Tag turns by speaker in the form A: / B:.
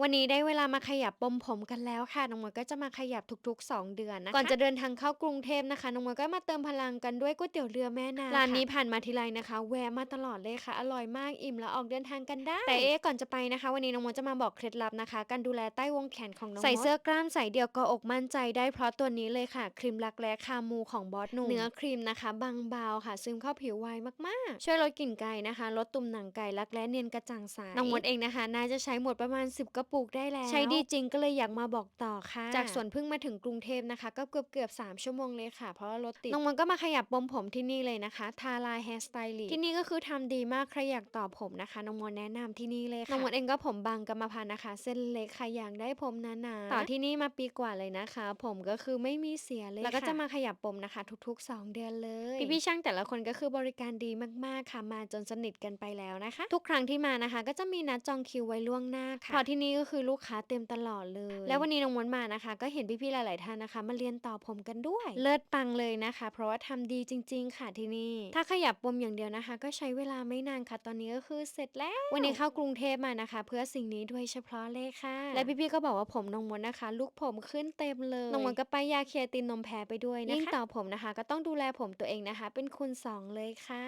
A: วันนี้ได้เวลามาขยับปมผมกันแล้วค่ะน้องมวยก็จะมาขยับทุกๆ 2 เดือนนะคะก่อนจะเดินทางเข้ากรุงเทพนะคะน้องมวยก็มาเติมพลังกันด้วยก๋วยเตี๋ยวเรือแม่นาร้านนี้ผ่านมาทีไรนะคะ แวะมาตลอดเลยค่ะ อร่อยมากอิ่มแล้วออกเดินทางกันได้ แต่เอ๊ะก่อนจะไปนะคะ วันนี้น้องมวยจะมาบอกเคล็ดลับนะคะ การดูแลใต้วงแขนของน้องมดใส่เสื้อกล้ามใส่เดียวก็อกมั่นใจได้เพราะตัวนี้เลยค่ะ ครีมรักแร้คามูของบอสหนุ่มเนื้อครีมนะคะบางเบาค่ะ ซึมเข้าผิวไวมากๆ ช่วยลดกลิ่นไก่นะคะลดตุ่มหนังไก่รักแร้เนียนกระจ่างใสน้องมดเองนะคะน่าจะใช้หมดประมาณ 10กระปุกได้แล้ว ใช้ดีจริงก็เลยอยากมาบอกต่อค่ะ จากสวนพึ่งมาถึงกรุงเทพนะคะ ก็เกือบเกือบๆ3ชั่วโมงเลยค่ะ เพราะว่ารถติดน้องมดก็มาขยับปมผมที่นี่เลยนะคะ ทาลายแฮร์สไตลิสที่นี่ก็คือทำดีมากใครอยากต่อผมนะคะน้องมดแนะนำที่นี่เลยค่ะน้องมดเองก็ผมบางกรรมพันธุ์นะคะ เส้นเล็กค่ะอยากได้ผมหนาๆต่อที่นี่มาปีกว่าเลยนะคะ ผมก็คือไม่มีเสียเลยแล้วก็จะมาขยับปมนะคะ ทุกๆ 2 เดือนเลยพี่ๆช่างแต่ละคนก็คือบริการดีมากๆค่ะมาจนสนิทกันไปแล้วนะคะ ทุกครั้งที่มานะคะ ก็จะมีนัดจองคิวไว้ล่วงหน้าค่ะเพราะที่นี่ก็คือลูกค้าเต็มตลอดเลย แล้ววันนี้น้องมดมานะคะ ก็เห็นพี่ๆหลายๆท่านนะคะ มาเรียนต่อผมกันด้วย เลิศปังเลยนะคะ เพราะว่าทำดีจริง ๆ ค่ะที่นี่ ถ้าขยับปมอย่างเดียวนะคะ ก็ใช้เวลาไม่นานค่ะ ตอนนี้ก็คือเสร็จแล้ว วันนี้เข้ากรุงเทพมานะคะ เพื่อสิ่งนี้โดยเฉพาะเลยค่ะ และพี่ๆก็บอกว่าผมน้องมดนะคะ ลูกผมขึ้นเต็มเลยน้องมดก็ไปยาเคลียร์ตินนมแพ้ไปด้วยนะคะยิ่งต่อผมนะคะ ก็ต้องดูแลผมตัวเองนะคะ เป็นคูณสองเลยค่ะ